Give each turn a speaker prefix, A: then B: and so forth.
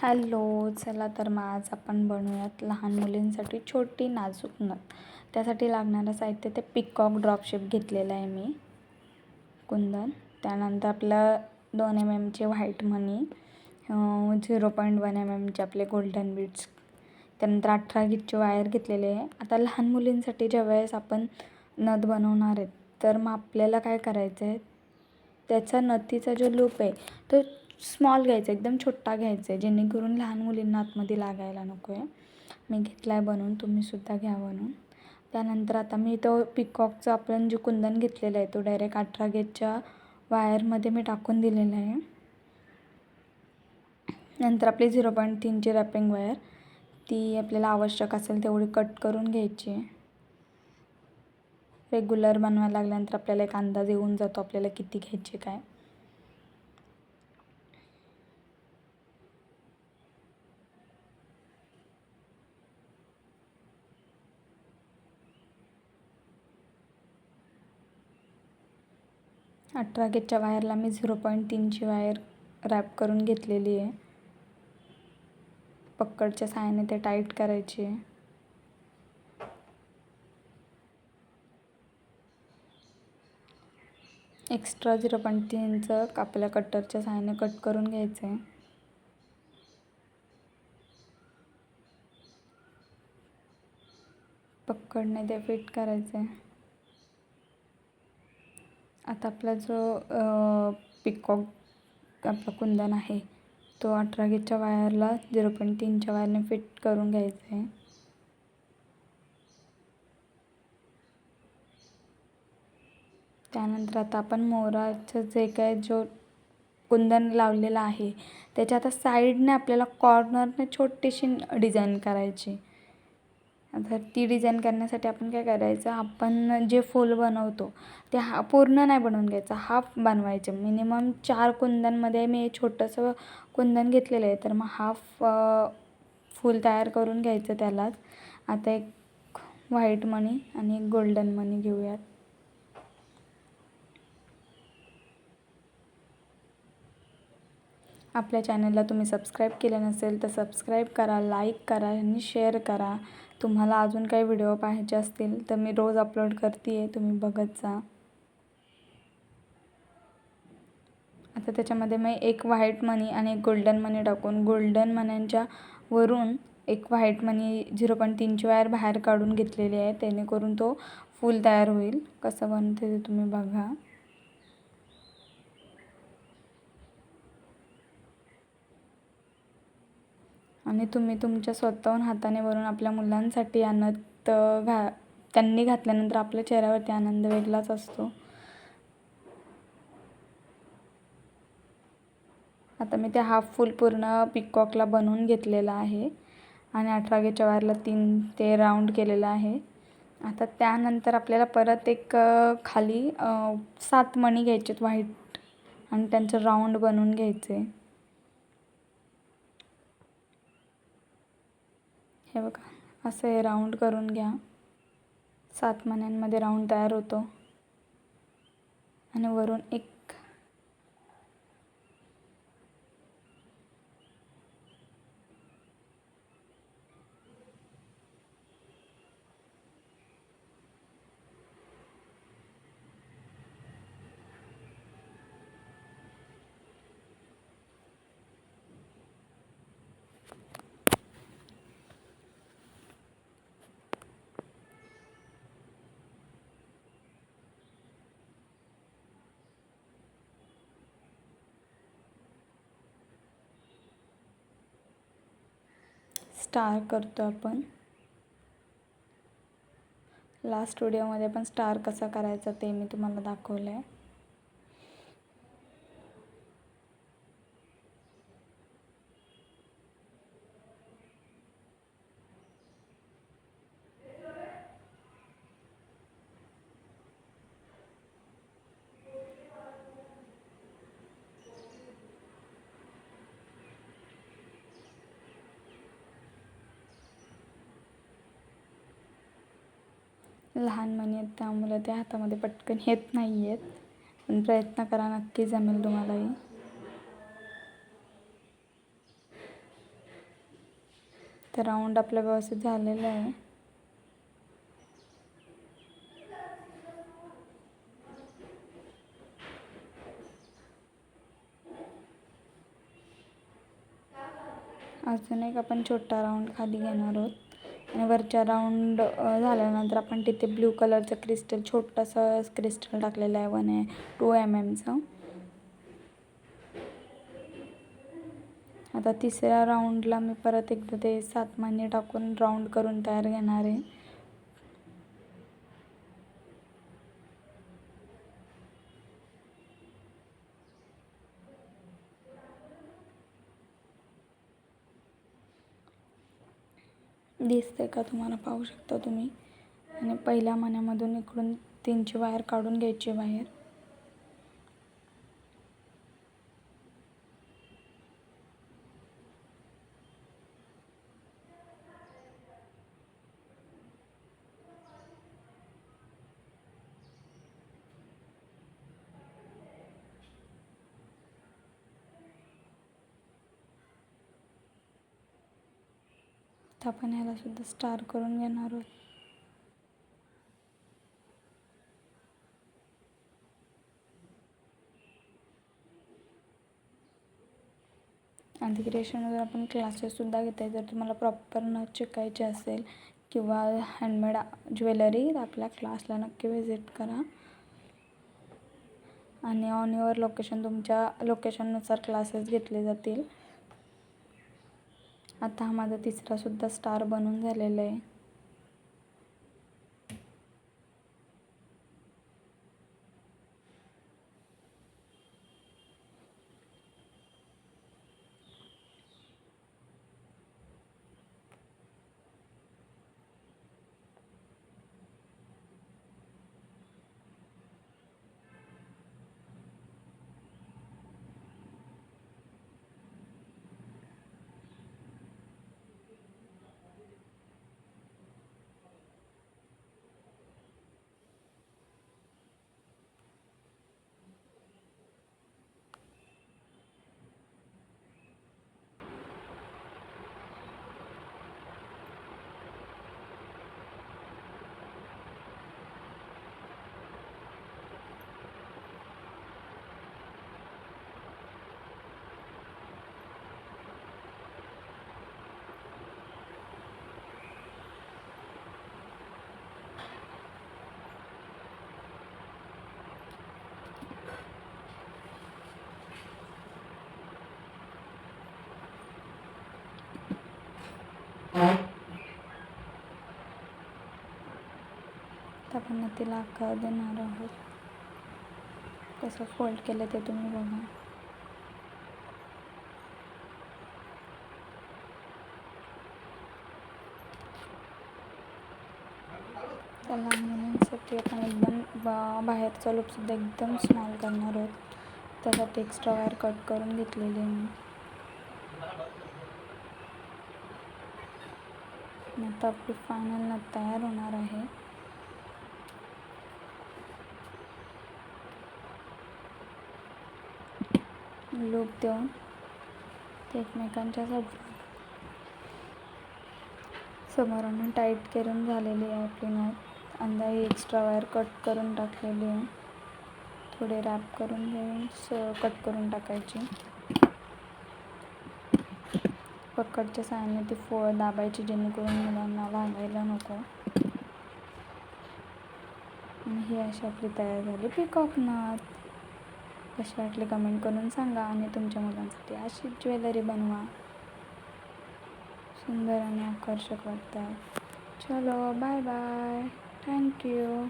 A: Hello चला तर मग आज आपण बनवूयात लहान मुलींसाठी छोटी नाजूक नथ. त्यासाठी लागणारं साहित्य ते पिकॉक ड्रॉपशेप घेतलेलं आहे मी. कुंदन त्यानंतर आपलं दोन एम एमचे व्हाईट मनी झिरो पॉईंट वन एम एमचे आपले गोल्डन बीट्स त्यानंतर अठरा गिटचे वायर घेतलेले आहे. आता लहान मुलींसाठी ज्या वेळेस आपण नथ बनवणार आहेत तर मग आपल्याला काय करायचं आहे त्याचा नथीचा जो लूप आहे तो स्मॉल घ्यायचा एकदम छोटा घ्यायचा आहे जेणेकरून लहान मुलींना आतमध्ये लागायला नको आहे मी घेतला आहे बनवून तुम्हीसुद्धा घ्या बनवून. त्यानंतर आता मी तो पिकॉकचं आपण जे कुंदन घेतलेलं आहे तो डायरेक्ट अठरा गेजच्या वायरमध्ये मी टाकून दिलेला आहे. नंतर आपली झिरो पॉईंट तीनची रॅपिंग वायर ती आपल्याला आवश्यक असेल तेवढी कट करून घ्यायची. रेग्युलर बनवायला लागल्यानंतर आपल्याला एक अंदाज येऊन जातो आपल्याला किती घ्यायचे काय. अठरा गेजच्या वायरला मी झिरो पॉईंट तीनची वायर रॅप करून घेतलेली आहे. पक्कडच्या साहाय्याने ते टाईट करायची आहे. एक्स्ट्रा झिरो पॉईंट तीनचं आपल्या कटरच्या साहाय्याने कट करून घ्यायचं आहे. पक्कडने ते फिट करायचं आहे. आता आपला जो पिकॉक आपला कुंदन आहे तो अठरा गेजच्या वायरला झिरो पॉईंट तीनच्या वायरने फिट करून घ्यायचा आहे. त्यानंतर आता आपण मोराचं जे काय जो कुंदन लावलेला आहे त्याच्या आता साईडने आपल्याला कॉर्नरने छोटीशी डिझाईन करायची. तर ती डिझाईन करण्यासाठी आपण काय करायचं आपण जे फूल बनवतो ते हा पूर्ण नाही बनवून घ्यायचं हाफ बनवायचे. मिनिमम चार कुंदनमध्ये मी छोटंसं कुंदन घेतलेलं आहे तर मग हाफ फूल तयार करून घ्यायचं त्यालाच. आता एक व्हाईट मनी आणि एक गोल्डन मनी घेऊयात. आपल्या चॅनलला तुम्ही सबस्क्राईब केलं नसेल तर सबस्क्राईब करा लाईक करा आणि शेअर करा. तुम्हाला अजून काही व्हिडिओ पाहायचे असतील तर मी रोज अपलोड करते आहे तुम्ही बघत जा. आता त्याच्यामध्ये मी एक व्हाईट मनी आणि एक गोल्डन मनी टाकून गोल्डन मन्यांच्या वरून एक व्हाईट मनी झिरो पॉईंट तीनची वायर बाहेर काढून घेतलेली आहे. जेणेकरून तो फूल तयार होईल. कसं बनते ते तुम्ही बघा. आणि तुम्ही तुमच्या स्वतःहून हाताने वरून आपल्या मुलांसाठी आणत घा त्यांनी घातल्यानंतर आपल्या चेहऱ्यावरती आनंद वेगळाच असतो. आता मी ते हाफ फुल पूर्ण पिकॉकला बनवून घेतलेलं आहे आणि अठरा गे चवारला तीन ते राऊंड केलेलं आहे. आता त्यानंतर आपल्याला परत एक खाली सात मणी घ्यायचे आहेत व्हाईट आणि त्यांचं राऊंड बनवून घ्यायचे. हे बघा असं हे राऊंड करून घ्या. सात मण्यांमध्ये राऊंड तयार होतो. आणि वरून एक स्टार करतो आपण. लास्ट व्हिडिओमध्ये पण स्टार कसा करायचा ते मी तुम्हाला दाखवलं आहे लहान मणी आहेत त्यामुळे ते हातामध्ये पटकन येत नाही आहेत पण प्रयत्न करा नक्की जमेल तुम्हालाही. तर राऊंड आपलं व्यवस्थित झालेलं आहे. अजून एक आपण छोटा राऊंड खाली घेणार आहोत. आणि वरच्या राऊंड झाल्यानंतर आपण तिथे ब्ल्यू कलरचं क्रिस्टल छोटंसं क्रिस्टल टाकलेलं आहे वन आहे टू एम एमचं आता तिसऱ्या राऊंडला मी परत एकदा ते सात महिने टाकून राऊंड करून तयार घेणार आहे. दिसते का तुम्हाला? पाहू शकता तुम्ही. आणि पहिल्या मण्यामधून इकडून तीनची वायर काढून घ्यायची बाहेर. तर आपण ह्यालासुद्धा स्टार करून घेणार आहोत. आणि क्रिएशनवर आपण क्लासेससुद्धा घेता आहे जर तुम्हाला प्रॉपर न शिकायचे असेल किंवा हँडमेड ज्वेलरी तर आपल्या क्लासला नक्की व्हिजिट करा. आणि ऑन युअर लोकेशन तुमच्या लोकेशननुसार क्लासेस घेतले जातील. आता हा माझा तिसरासुद्धा स्टार बनून झालेला आहे तर आपण तिला आकार देणार आहोत. कसं फोल्ड केलं ते तुम्ही बघा. त्या मुलांसाठी आपण एकदम बा बाहेरचा लूपसुद्धा एकदम स्मॉल करणार आहोत. त्यासाठी एक्स्ट्रा वायर कट करून घेतलेली आहे मी. आता आपली फायनल तयार होणार आहे. लूप देऊन ते एकमेकांच्या समोर म्हणून टाईट करून झालेली आहे आपली नथ अंदाजे एक्स्ट्रा वायर कट करून टाकलेली आहे. थोडे रॅप करून घेऊन स कट करून टाकायची. पकडच्या साहाय्याने ती फो दाबायची जेणेकरून मुलांना वागायला नको. आणि ही अशी आपली तयार झाली पिकॉक नाथ कसे वाटली कमेंट करून सांगा आणि तुमच्या मुलांसाठी अशी ज्वेलरी बनवा. सुंदर आणि आकर्षक वाटतात. चलो बाय बाय थँक्यू